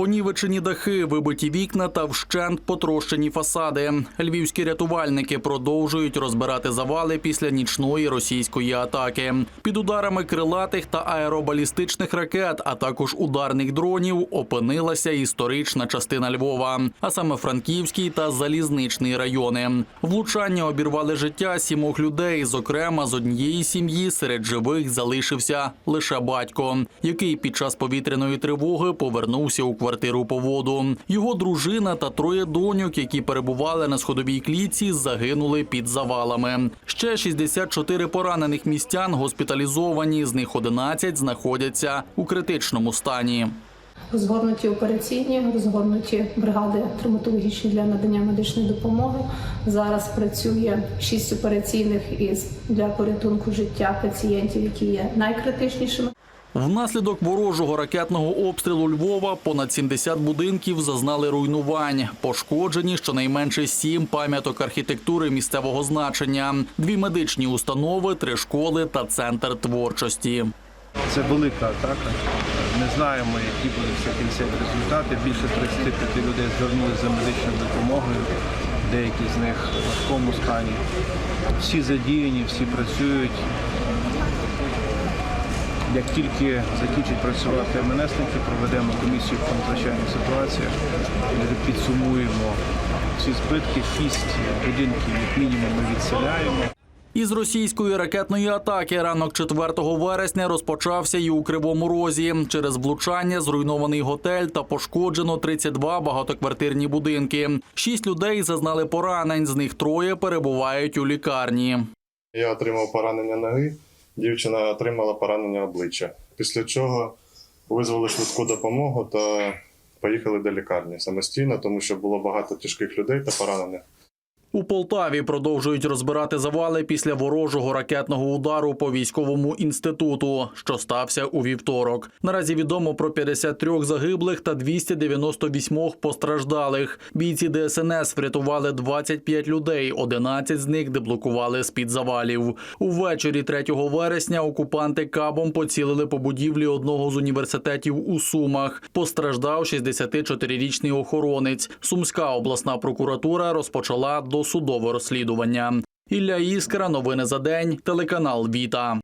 Понівечені дахи, вибиті вікна та вщент потрощені фасади. Львівські рятувальники продовжують розбирати завали після нічної російської атаки. Під ударами крилатих та аеробалістичних ракет, а також ударних дронів, опинилася історична частина Львова, а саме Франківський та Залізничний райони. Влучання обірвали життя сімох людей. Зокрема, з однієї сім'ї серед живих залишився лише батько, який під час повітряної тривоги повернувся у квартиру по воду. Його дружина та троє доньок, які перебували на сходовій клітці, загинули під завалами. Ще 64 поранених містян госпіталізовані. З них 11 знаходяться у критичному стані. Розгорнуті операційні, розгорнуті бригади травматологічні для надання медичної допомоги. Зараз працює шість операційних із для порятунку життя пацієнтів, які є найкритичнішими. Внаслідок ворожого ракетного обстрілу Львова понад 70 будинків зазнали руйнувань. Пошкоджені щонайменше сім пам'яток архітектури місцевого значення, дві медичні установи, три школи та центр творчості. Це велика атака. Не знаємо, які будуть ще кінцеві результати. Більше 35 людей звернулися за медичною допомогою, деякі з них в важкому стані. Всі задіяні, всі працюють. Як тільки закінчать працювати МНСники, проведемо комісію по надзвичайних ситуаціях, підсумуємо всі збитки, шість будинків, як мінімум, ми відселяємо. Із російської ракетної атаки ранок 4 вересня розпочався і у Кривому Розі. Через влучання зруйнований готель та пошкоджено 32 багатоквартирні будинки. Шість людей зазнали поранень, з них троє перебувають у лікарні. Я отримав поранення ноги, дівчина отримала поранення обличчя. Після чого визвали швидку допомогу та поїхали до лікарні самостійно, тому що було багато тяжких людей та поранених. У Полтаві продовжують розбирати завали після ворожого ракетного удару по військовому інституту, що стався у вівторок. Наразі відомо про 53 загиблих та 298 постраждалих. Бійці ДСНС врятували 25 людей, 11 з них деблокували з під завалів. Увечері 3 вересня окупанти кабом поцілили по будівлі одного з університетів у Сумах. Постраждав 64-річний охоронець. Сумська обласна прокуратура розпочала досудове розслідування. Ілля Іскра, новини за день, телеканал Віта.